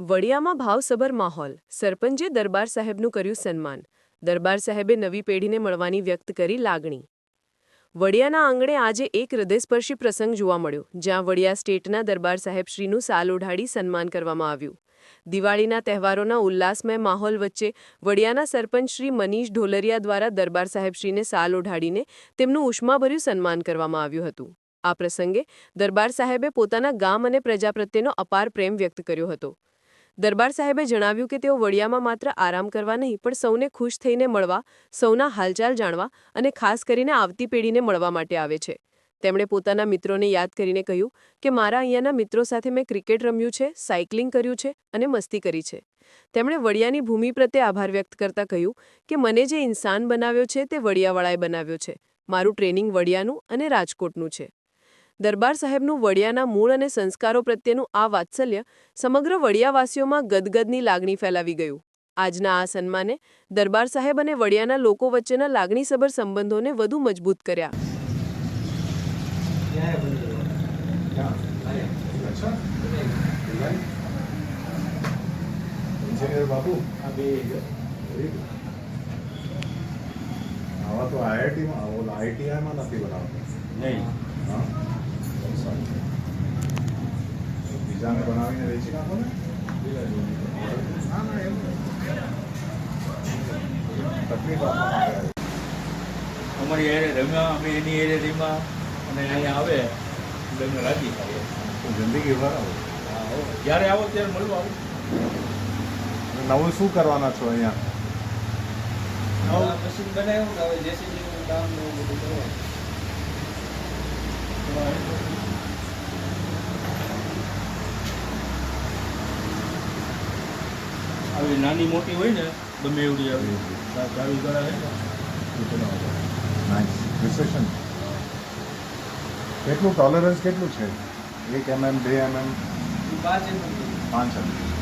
વડિયામાં ભાવસભર માહોલ. સરપંચે દરબાર સાહેબનું કર્યું સન્માન. દરબાર સાહેબે નવી પેઢીને મળવાની વ્યક્ત કરી લાગણી. વડિયાના આંગણે આજે એક હૃદયસ્પર્શી પ્રસંગ જોવા મળ્યો, જ્યાં વડિયા સ્ટેટના દરબાર સાહેબશ્રીનું સાલ ઓઢાડી સન્માન કરવામાં આવ્યું. દિવાળીના તહેવારોના ઉલ્લાસમય માહોલ વચ્ચે વડિયાના સરપંચ શ્રી મનીષ ઢોલરિયા દ્વારા દરબાર સાહેબશ્રીને સાલ ઓઢાડીને તેમનું ઉષ્માભર્યું સન્માન કરવામાં આવ્યું હતું. આ પ્રસંગે દરબાર સાહેબે પોતાના ગામ અને પ્રજા પ્રત્યેનો અપાર પ્રેમ વ્યક્ત કર્યો હતો. દરબાર સાહેબે જણાવ્યું કે તેઓ વડિયામાં માત્ર આરામ કરવા નહીં, પણ સૌને ખુશ થઈને મળવા, સૌના હાલચાલ જાણવા અને ખાસ કરીને આવતી પેઢીને મળવા માટે આવે છે. તેમણે પોતાના મિત્રોને યાદ કરીને કહ્યું કે, મારા અહીંયાના મિત્રો સાથે મેં ક્રિકેટ રમ્યું છે, સાયકલિંગ કર્યું છે અને મસ્તી કરી છે. તેમણે વડિયાની ભૂમિ પ્રત્યે આભાર વ્યક્ત કરતા કહ્યું કે, મને જે ઇન્સાન બનાવ્યો છે, તે વડિયાવાળાએ બનાવ્યો છે. મારું ટ્રેનિંગ વડિયાનું અને રાજકોટનું છે. દરબાર સાહેબનું વડિયાના મૂળ અને સંસ્કારો પ્રત્યેનું આ વાત્સલ્ય સમગ્ર વડિયાવાસીઓમાં ગદગદની લાગણી ફેલાવી ગયું. આજના આ સન્માને દરબાર સાહેબ અને વડિયાના લોકો વચ્ચેના લાગણીસભર સંબંધોને વધુ મજબૂત કર્યા. આવા તો આઈઆઈટીમાં આઈટીઆઈમાં નથી બનાવતા. નહીં. હા? બીજાને બનાવીને વેચી નાખો ને. ના ના એમ. નહીં. તકલીફ અમારી એરે રમ્યા અમે એની એરે રમ્યા અને અહીંયા આવે એટલે અમે રાજી થાય જિંદગી બરાબર હા, જ્યારે આવો ત્યારે મળવા આવું. નવું શું કરવાના છો અહીંયા? નવા મશીન બનાવ્યું ને હવે જેસીબી નું કામ બધું કરવાનું. આવી નાની મોટી હોય ને ગમે એવડી આવી. ચાવી ગળા હોય રિસેશન કેટલું ટોલરન્સ કેટલું છે? એક એમએમ બે એમએમ પાંચ એમ પાંચ એમ